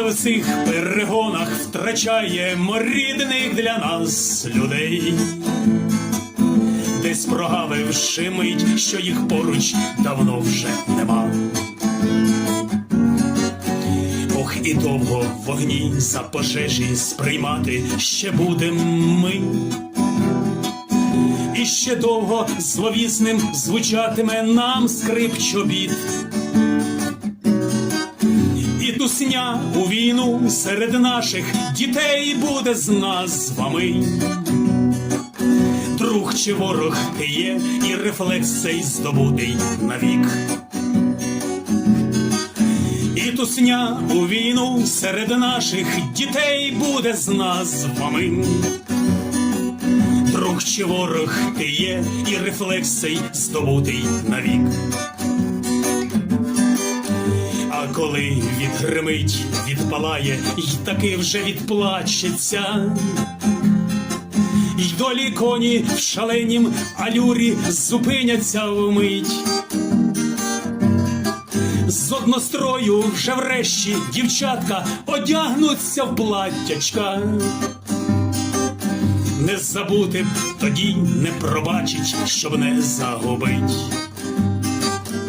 в цих перегонах втрачаємо рідних для нас людей. Десь прогавивши мить, що їх поруч давно вже нема. Ох, і довго вогні за пожежі сприймати ще будем ми. І ще довго зловісним звучатиме нам скрип чобіт. Тусня у війну серед наших дітей буде з назвами. Друг чи ворог ти є, і рефлекс цей здобутий навік. І тусня у війну серед наших дітей буде з назвами. Друг чи ворог ти є, і рефлекс цей здобутий навік. Коли відгримить, відпалає, й таки вже відплачеться. Й долі коні в шаленім алюрі зупиняться вмить. З однострою вже врешті дівчатка одягнуться в платтячка. Не забути б тоді не пробачить, щоб не загубить.